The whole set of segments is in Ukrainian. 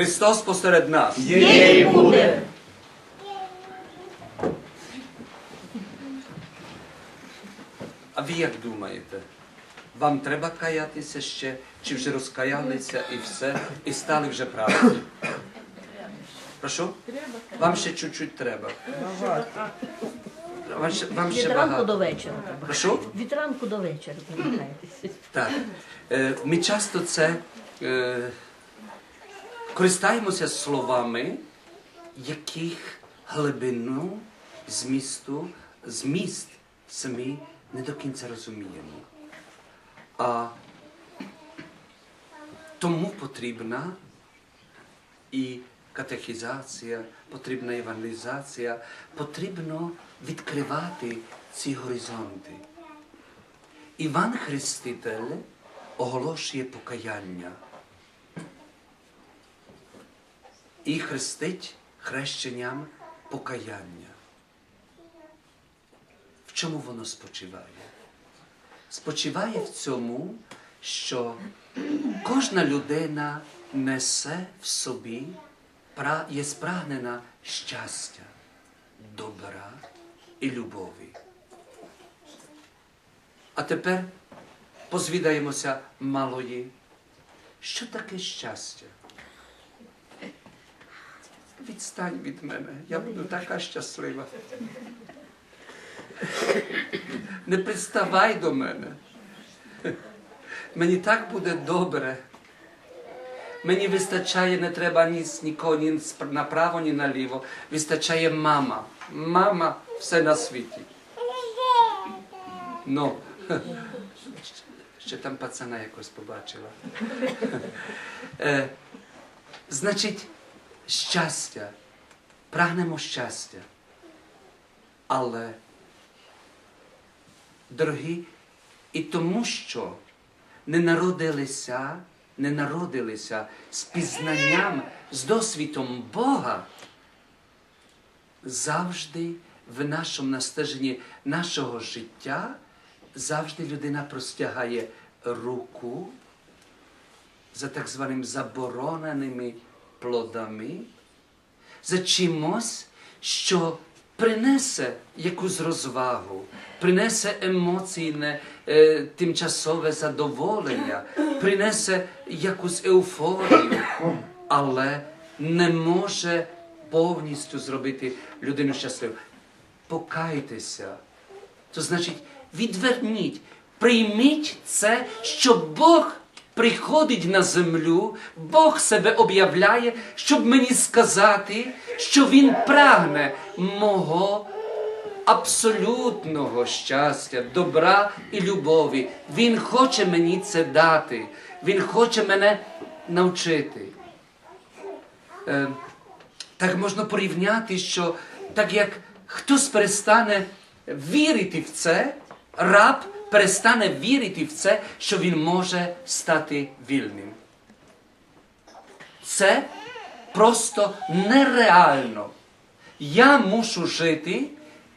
Христос посеред нас. Є і буде. А ви як думаєте? Вам треба каятися ще, чи вже розкаялися і все, і стали вже правильні? Прошу? Вам ще чуть-чуть треба. Вам ще, вам ще Від ранку до вечора. Прошу? Від ранку до вечора пам'ятаєтеся. Так. Е, Ми часто це е, користаємося словами, яких глибину змісту, зміст самі не до кінця розуміємо. А тому потрібна і катехізація, потрібна евангелізація, потрібно відкривати ці горизонти. Іван Хреститель оголошує покаяння і хрестить хрещенням покаяння. В чому воно спочиває? Спочиває в цьому, що кожна людина несе в собі, є спрагнена щастя, добра і любові. А тепер позвідаємося малої. Що таке щастя? Відстань від мене, я буду така щаслива. Не приставай до мене. Мені так буде добре. Мені вистачає, не треба ні нікого, ні направо, ні наліво. Вистачає мама. Мама все на світі. Ну, ще там пацана якось побачила. Е, значить, щастя. Прагнемо щастя. Але, дорогі, і тому, що не народилися, не народилися з пізнанням, з досвідом Бога, завжди в нашому настеженні нашого життя, завжди людина простягає руку за так званими забороненими плодами, за чимось, що принесе якусь розвагу, принесе емоційне, е, тимчасове задоволення, принесе якусь еуфорію, але не може повністю зробити людину щасливою. Покайтеся. То значить, відверніть, прийміть це, що Бог приходить на землю, Бог себе об'являє, щоб мені сказати, що Він прагне мого абсолютного щастя, добра і любові. Він хоче мені це дати. Він хоче мене навчити. Е, так можна порівняти, що так як хтось перестане вірити в це, раб перестане вірити в це, що він може стати вільним. Це просто нереально. Я мушу жити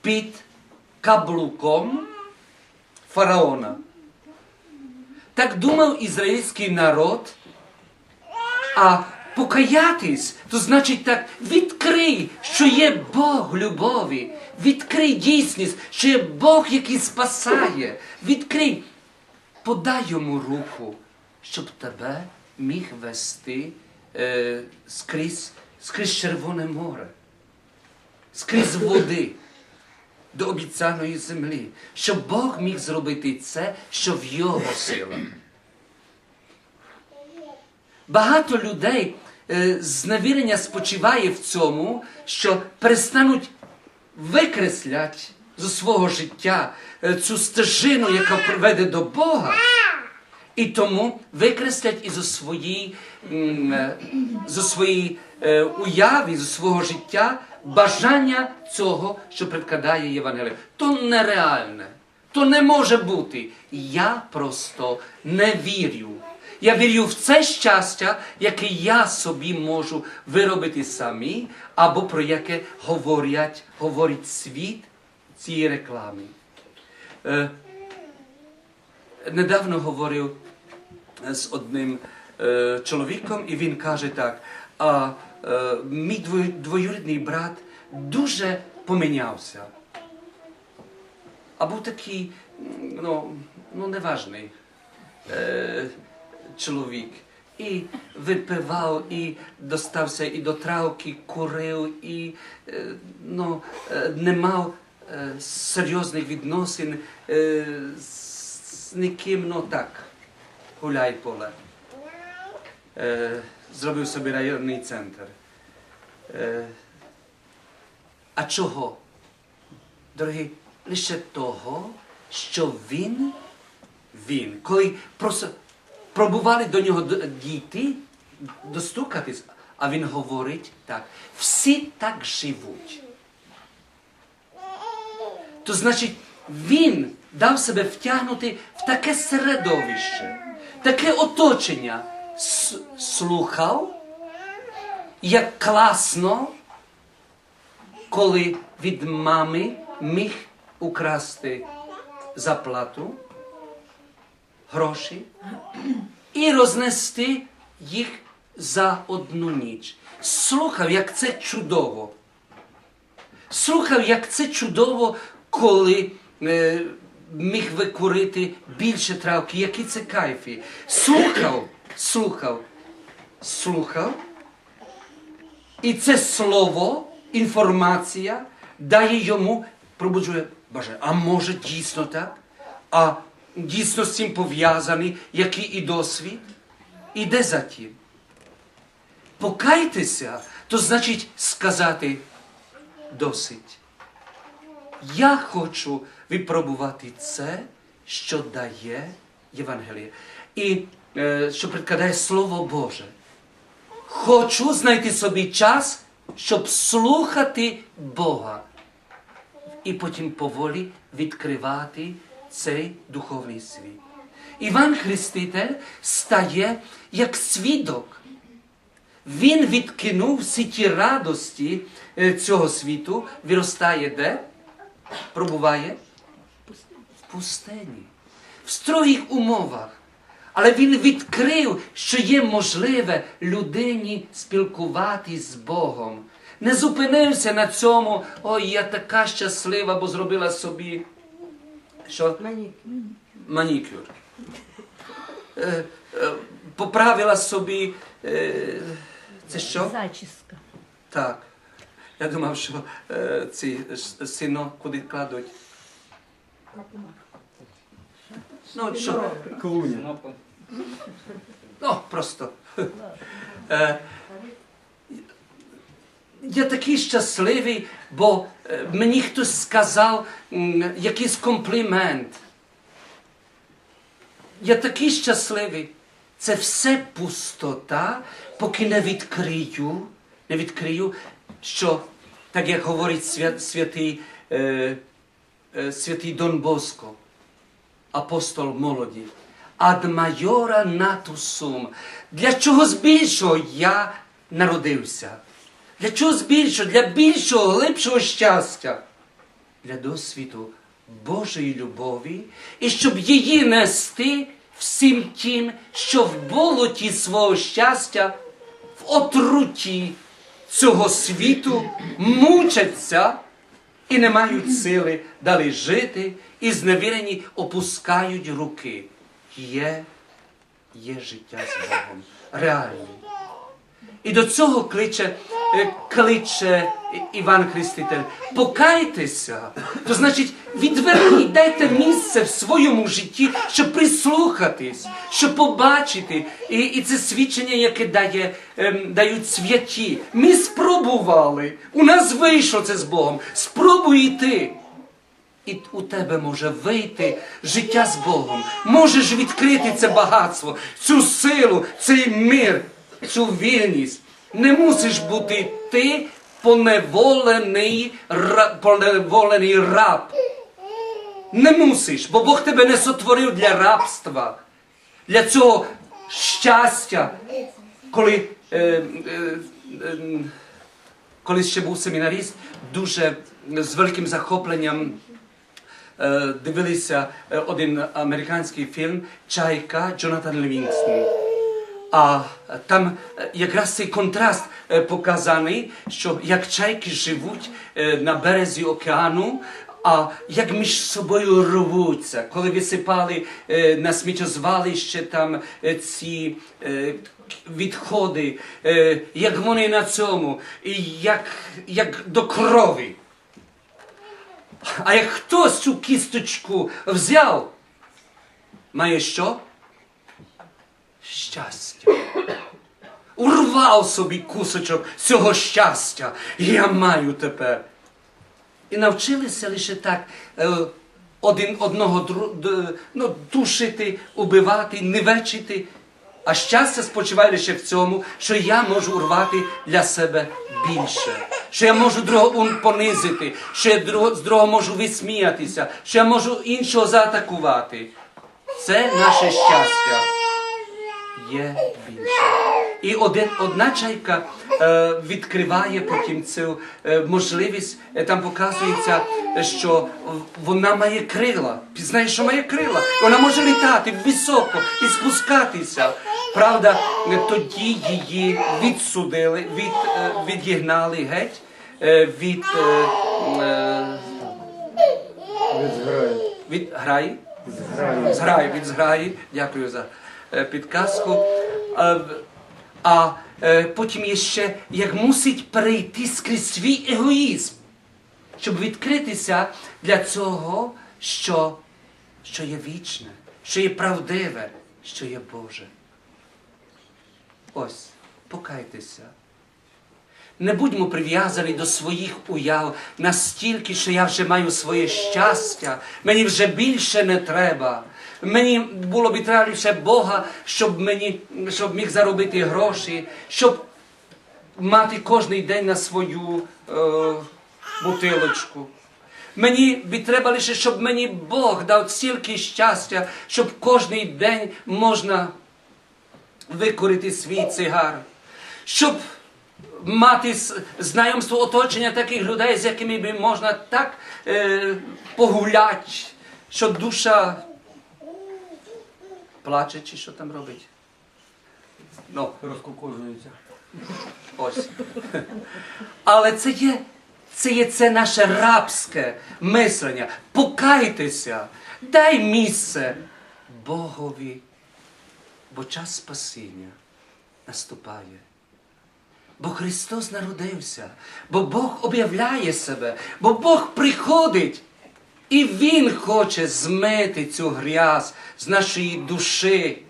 під каблуком фараона. Так думав ізраїльський народ, а покаятись, то значить так, відкрий, що є Бог любові, відкрий дійсність, що є Бог, який спасає. Відкрий, подай йому руку, щоб тебе міг вести е, скрізь, скрізь Червоне море, скрізь води. До обіцяної землі, щоб Бог міг зробити це, що в його силах. Багато людей зневірення спочиває в цьому, що перестануть викреслять зі свого життя е, цю стежину, яка приведе до Бога, і тому викреслять із своїй, м, е, зі своїй е, уяви, зі свого життя бажання цього, що предкладає Євангеліє. То нереальне. То не може бути. Я просто не вірю. Я вірю в це щастя, яке я собі можу виробити самі, або про яке говорять, говорить світ цієї реклами. Е, недавно говорив з одним е, чоловіком, і він каже так: а е, мій двою- двоюрідний брат дуже помінявся. А був такий, ну, ну неважний е, чоловік. І випивав, і достався і до травки, курив, і е, ну, е, не мав е, серйозних відносин з ніким, ну так, гуляй поле. Зробив собі районний центр. А чого? Дорогі, лише того, що він, він, коли просто пробували до нього д- діти, достукатись, а він говорить так, всі так живуть. То значить, він дав себе втягнути в таке середовище, таке оточення, слухав, як класно, коли від мами міг украсти заплату, гроші і рознести їх за одну ніч. Слухав, як це чудово. Слухав, як це чудово, коли е, міг викурити більше травки, які це кайфі. Слухав, слухав, слухав. І це слово, інформація дає йому, пробуджує бажання. А може дійсно так? А дійсно з цим пов'язаний, який і досвід? Іде за тим. Покайтеся, то значить сказати досить. Я хочу випробувати це, що дає Євангеліє. І е, що прикладає Слово Боже. Хочу знайти собі час, щоб слухати Бога. І потім поволі відкривати цей духовний світ. Іван Хреститель стає як свідок. Він відкинув всі ті радості е, цього світу, виростає де? Пробуває в пустині, в строгих умовах. Але він відкрив, що є можливе людині спілкуватись з Богом. Не зупинився на цьому, ой, я така щаслива, бо зробила собі що? манікюр. Е, е, поправила собі. Е, це що? Зачіска. Так. Я думав, що е, ці с- сино куди кладуть. Ну, що? Клуня. Ну, просто. Е, я такий щасливий, бо е, мені хтось сказав якийсь комплімент. Я такий щасливий. Це все пустота, поки не відкрию, не відкрию, що, так як говорить свят, святий, е, е, святий Дон Боско, апостол молоді. Ад майора натус. Для чого більшого я народився? Для чого з більшого? Для більшого, глибшого щастя? Для досвіду Божої любові і щоб її нести всім тим, що в болоті свого щастя, в отруті цього світу мучаться і не мають сили далі жити, і зневірені опускають руки. Є, є життя з Богом, реальне. І до цього кличе, е, кличе Іван Хреститель. Покайтеся. То значить, відверніть, дайте місце в своєму житті, щоб прислухатись, щоб побачити. І, і це свідчення, яке дає, ем, дають святі. Ми спробували. У нас вийшло це з Богом. Спробуй і ти. І у тебе може вийти життя з Богом. Можеш відкрити це багатство, цю силу, цей мир, цю вільність. Не мусиш бути ти поневолений, поневолений раб. Не мусиш, бо Бог тебе не сотворив для рабства, для цього щастя, коли. Е, е, е, коли ще був семінаріст, дуже з великим захопленням е, дивилися е, один американський фільм Чайка Джонатан Лівінгстон. А там е, якраз цей контраст е, показаний, що як чайки живуть е, на березі океану, а як між собою рвуться, коли висипали на сміттєзвалище там ці відходи, як вони на цьому, як, як до крові. А як хтось цю кісточку взяв, має що? Щастя. Урвав собі кусочок цього щастя. Я маю тепер. І навчилися лише так е, один одного ну, душити, убивати, невечити. А щастя спочиває лише в цьому, що я можу урвати для себе більше, що я можу другого понизити, що я з другого можу висміятися, що я можу іншого заатакувати. Це наше щастя є більше. І один, одна чайка е, відкриває потім цю е, можливість, е, там показується, що вона має крила. Пізнає, що має крила. Вона може літати високо і спускатися. Правда, тоді її відсудили, від, е, відігнали геть е, від, е, е, від граї. Зграї, від зграї. Дякую за підказку. Е, А е, потім є ще, як мусить перейти скрізь свій егоїзм, щоб відкритися для цього, що, що є вічне, що є правдиве, що є Боже. Ось, покайтеся. Не будьмо прив'язані до своїх уяв настільки, що я вже маю своє щастя, мені вже більше не треба. Мені було б треба Бога, щоб мені щоб міг заробити гроші, щоб мати кожний день на свою е, бутилочку. Мені б треба лише, щоб мені Бог дав стільки щастя, щоб кожний день можна викорити свій цигар, щоб мати знайомство оточення таких людей, з якими би можна так е, погуляти, що душа плаче чи що там робить. Ну, розкукожується. Ось. Але це є, це є це наше рабське мислення. Покайтеся, дай місце Богові, бо час спасіння наступає. Бо Христос народився, бо Бог об'являє себе, бо Бог приходить. І Він хоче змити цю грязь з нашої душі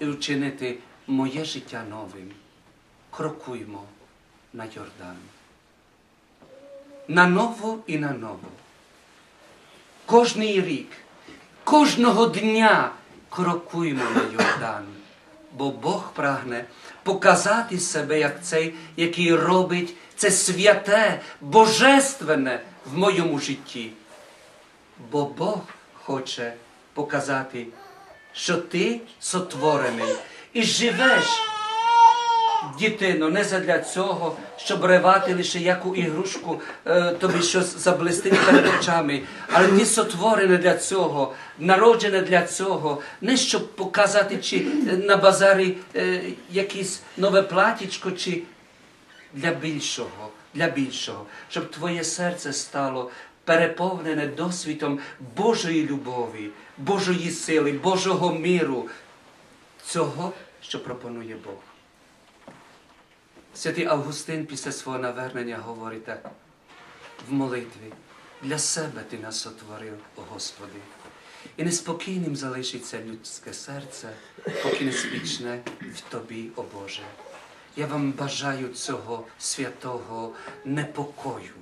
і вчинити моє життя новим. Крокуймо на Йордан. На ново і на ново. Кожний рік, кожного дня крокуймо на Йордан. Бо Бог прагне показати себе як цей, який робить це святе, божественне в моєму житті. Бо Бог хоче показати, що ти сотворений і живеш, дитино, не задля цього, щоб ревати лише яку ігрушку, е, тобі щось заблистить перед очами. Але ти сотворене для цього, народжене для цього, не щоб показати, чи е, на базарі е, якесь нове платічко, чи для більшого, для більшого, щоб твоє серце стало переповнене досвідом Божої любові, Божої сили, Божого миру, цього, що пропонує Бог. Святий Августин після свого навернення говорить так в молитві. Для себе ти нас сотворив, о Господи, і неспокійним залишиться людське серце, поки не спічне в Тобі, о Боже. Я вам бажаю цього святого непокою,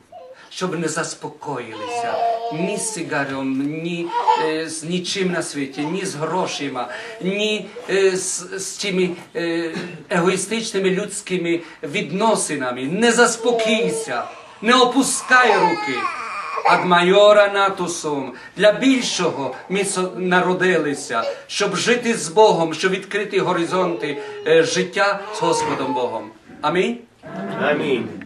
щоб не заспокоїлися ні з сигаром, ні е, з нічим на світі, ні з грошима, ні е, з, з тими е, егоїстичними людськими відносинами. Не заспокійся, не опускай руки. Ад майора натусом для більшого ми народилися, щоб жити з Богом, щоб відкрити горизонти е, життя з Господом Богом. Амінь. Амінь.